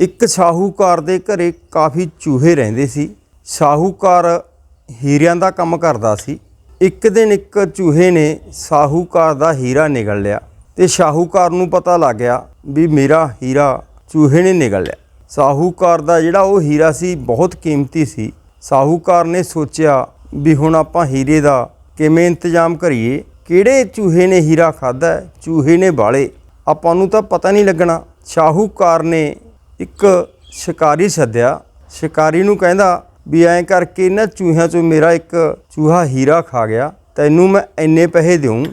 ਇੱਕ ਸ਼ਾਹੂਕਾਰ ਦੇ ਘਰੇ ਕਾਫੀ ਚੂਹੇ ਰਹਿੰਦੇ ਸੀ। ਸ਼ਾਹੂਕਾਰ ਹੀਰਿਆਂ ਦਾ ਕੰਮ ਕਰਦਾ ਸੀ। ਇੱਕ ਦਿਨ ਇੱਕ ਚੂਹੇ ਨੇ ਸ਼ਾਹੂਕਾਰ ਦਾ ਹੀਰਾ ਨਿਗਲ ਲਿਆ ਤੇ ਸ਼ਾਹੂਕਾਰ ਨੂੰ ਪਤਾ ਲੱਗ ਗਿਆ ਵੀ ਮੇਰਾ ਹੀਰਾ ਚੂਹੇ ਨੇ ਨਿਗਲ ਲਿਆ। ਸ਼ਾਹੂਕਾਰ ਦਾ ਜਿਹੜਾ ਉਹ ਹੀਰਾ ਸੀ, ਬਹੁਤ ਕੀਮਤੀ ਸੀ। ਸ਼ਾਹੂਕਾਰ ਨੇ ਸੋਚਿਆ ਵੀ ਹੁਣ ਆਪਾਂ ਹੀਰੇ ਦਾ ਕਿਵੇਂ ਇੰਤਜ਼ਾਮ ਕਰੀਏ? ਕਿਹੜੇ ਚੂਹੇ ਨੇ ਹੀਰਾ ਖਾਦਾ ਚੂਹੇ ਨੇ ਬਾਲੇ। ਆਪਾਂ ਨੂੰ ਤਾਂ ਪਤਾ ਨਹੀਂ ਲੱਗਣਾ। ਸ਼ਾਹੂਕਾਰ ਨੇ ਇੱਕ ਸ਼ਿਕਾਰੀ ਸੱਦਿਆ। ਸ਼ਿਕਾਰੀ ਨੂੰ ਕਹਿੰਦਾ, ਵੀ ਐਂ ਕਰਕੇ ਇਹਨਾਂ ਚੂਹਿਆਂ ਚੋਂ ਮੇਰਾ ਇੱਕ ਚੂਹਾ ਹੀਰਾ ਖਾ ਗਿਆ। ਤੈਨੂੰ ਮੈਂ ਇੰਨੇ ਪੈਸੇ ਦੇਉਂ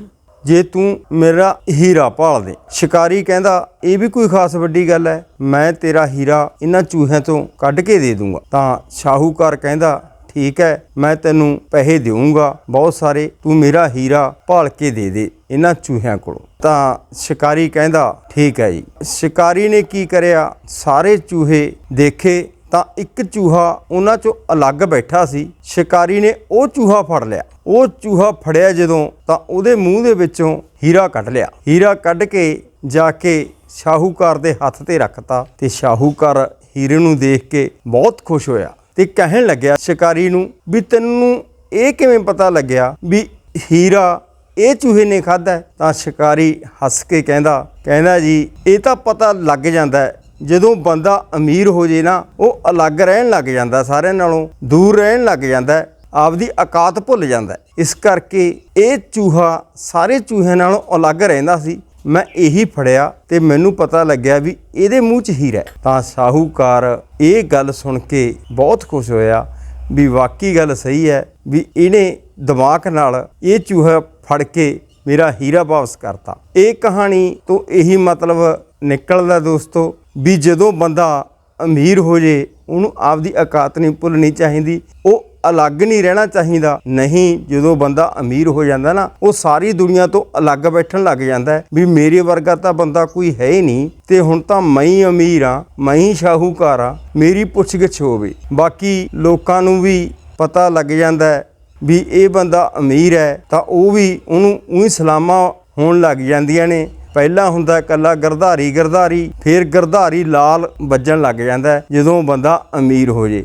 ਜੇ ਤੂੰ ਮੇਰਾ ਹੀਰਾ ਭਾਲ ਦੇ। ਸ਼ਿਕਾਰੀ ਕਹਿੰਦਾ, ਇਹ ਵੀ ਕੋਈ ਖਾਸ ਵੱਡੀ ਗੱਲ ਹੈ ਮੈਂ ਤੇਰਾ ਹੀਰਾ ਇਹਨਾਂ ਚੂਹਿਆਂ ਤੋਂ ਕੱਢ ਕੇ ਦੇ ਦੂੰਗਾ। ਤਾਂ ਸ਼ਾਹੂਕਾਰ ਕਹਿੰਦਾ ਠੀਕ ਹੈ, ਮੈਂ ਤੈਨੂੰ ਪੈਸੇ ਦੇਵਾਂਗਾ ਬਹੁਤ ਸਾਰੇ, ਤੂੰ ਮੇਰਾ ਹੀਰਾ ਭਾਲ ਕੇ ਦੇ ਦੇ ਇਹਨਾਂ ਚੂਹਿਆਂ ਕੋਲੋਂ। ਤਾਂ ਸ਼ਿਕਾਰੀ ਕਹਿੰਦਾ, ਠੀਕ ਹੈ ਜੀ। ਸ਼ਿਕਾਰੀ ਨੇ ਕੀ ਕਰਿਆ? ਸਾਰੇ ਚੂਹੇ ਦੇਖੇ ਤਾਂ ਇੱਕ ਚੂਹਾ ਉਹਨਾਂ ਚੋਂ ਅਲੱਗ ਬੈਠਾ ਸੀ। ਸ਼ਿਕਾਰੀ ਨੇ ਉਹ ਚੂਹਾ ਫੜ ਲਿਆ। ਉਹ ਚੂਹਾ ਫੜਿਆ ਜਦੋਂ ਤਾਂ ਉਹਦੇ ਮੂੰਹ ਦੇ ਵਿੱਚੋਂ ਹੀਰਾ ਕੱਢ ਲਿਆ। ਹੀਰਾ ਕੱਢ ਕੇ ਜਾ ਕੇ ਸ਼ਾਹੂਕਾਰ ਦੇ ਹੱਥ ਤੇ ਰੱਖਤਾ ਤੇ ਸ਼ਾਹੂਕਾਰ ਹੀਰੇ ਨੂੰ ਦੇਖ ਕੇ ਬਹੁਤ ਖੁਸ਼ ਹੋਇਆ। ਤੇ ਕਹਿਣ ਲੱਗਿਆ ਸ਼ਿਕਾਰੀ ਨੂੰ ਵੀ ਤੈਨੂੰ ਇਹ ਕਿਵੇਂ ਪਤਾ ਲੱਗਿਆ ਵੀ ਹੀਰਾ ਇਹ ਚੂਹੇ ਨੇ ਖਾਦਾ ਤਾਂ ਸ਼ਿਕਾਰੀ ਹੱਸ ਕੇ ਕਹਿੰਦਾ ਕਹਿੰਦਾ ਜੀ, ਇਹ ਤਾਂ ਪਤਾ ਲੱਗ ਜਾਂਦਾ ਜਦੋਂ ਬੰਦਾ ਅਮੀਰ ਹੋ ਜੇ ਨਾ, ਉਹ ਅਲੱਗ ਰਹਿਣ ਲੱਗ ਜਾਂਦਾ ਸਾਰਿਆਂ ਨਾਲੋਂ, ਦੂਰ ਰਹਿਣ ਲੱਗ ਜਾਂਦਾ ਆਪਦੀ ਔਕਾਤ ਭੁੱਲ ਜਾਂਦਾ ਇਸ ਕਰਕੇ ਇਹ ਚੂਹਾ ਸਾਰੇ ਚੂਹਿਆਂ ਨਾਲੋਂ ਅਲੱਗ ਰਹਿੰਦਾ ਸੀ। ਮੈਂ ਇਹੀ ਫੜਿਆ ਤੇ ਮੈਨੂੰ ਪਤਾ ਲੱਗਿਆ ਵੀ ਇਹਦੇ ਮੂੰਹ 'ਚ ਹੀਰਾ ਤਾਂ ਸ਼ਾਹੂਕਾਰ ਇਹ ਗੱਲ ਸੁਣ ਕੇ ਬਹੁਤ ਖੁਸ਼ ਹੋਇਆ ਵੀ ਵਾਕਈ ਗੱਲ ਸਹੀ ਹੈ ਵੀ ਇਹਨੇ ਦਿਮਾਗ ਨਾਲ ਇਹ ਚੂਹਾ ਫੜ ਕੇ ਮੇਰਾ ਹੀਰਾ ਵਾਪਸ ਕਰਤਾ। ਇਹ ਕਹਾਣੀ ਤੋਂ ਇਹੀ ਮਤਲਬ ਨਿਕਲਦਾ ਦੋਸਤੋ ਵੀ ਜਦੋਂ ਬੰਦਾ ਅਮੀਰ ਹੋ ਜੇ, ਉਹਨੂੰ ਆਪਦੀ ਔਕਾਤ ਨਹੀਂ ਭੁੱਲਣੀ ਚਾਹੀਦੀ। ਉਹ ਅਲੱਗ ਨਹੀਂ ਰਹਿਣਾ ਚਾਹੀਦਾ। ਨਹੀਂ, ਜਦੋਂ ਬੰਦਾ ਅਮੀਰ ਹੋ ਜਾਂਦਾ ਨਾ, ਉਹ ਸਾਰੀ ਦੁਨੀਆ ਤੋਂ ਅਲੱਗ ਬੈਠਣ ਲੱਗ ਜਾਂਦਾ ਵੀ ਮੇਰੇ ਵਰਗਾ ਤਾਂ ਬੰਦਾ ਕੋਈ ਹੈ ਹੀ ਨਹੀਂ, ਤੇ ਹੁਣ ਤਾਂ ਮੈਂ ਹੀ ਅਮੀਰ ਆ ਮੈਂ ਹੀ ਸ਼ਾਹੂਕਾਰ ਆ ਮੇਰੀ ਪੁੱਛਗਿੱਛ ਹੋਵੇ। ਬਾਕੀ ਲੋਕਾਂ ਨੂੰ ਵੀ ਪਤਾ ਲੱਗ ਜਾਂਦਾ ਵੀ ਇਹ ਬੰਦਾ ਅਮੀਰ ਹੈ, ਤਾਂ ਉਹ ਵੀ ਉਹਨੂੰ ਉਹੀ ਸਲਾਮਾਂ ਹੋਣ ਲੱਗ ਜਾਂਦੀਆਂ ਨੇ। ਪਹਿਲਾਂ ਹੁੰਦਾ ਇਕੱਲਾ ਗਰਧਾਰੀ ਗਰਧਾਰੀ ਫਿਰ ਗਰਧਾਰੀ ਲਾਲ ਵੱਜਣ ਲੱਗ ਜਾਂਦਾ ਜਦੋਂ ਬੰਦਾ ਅਮੀਰ ਹੋ ਜੇ।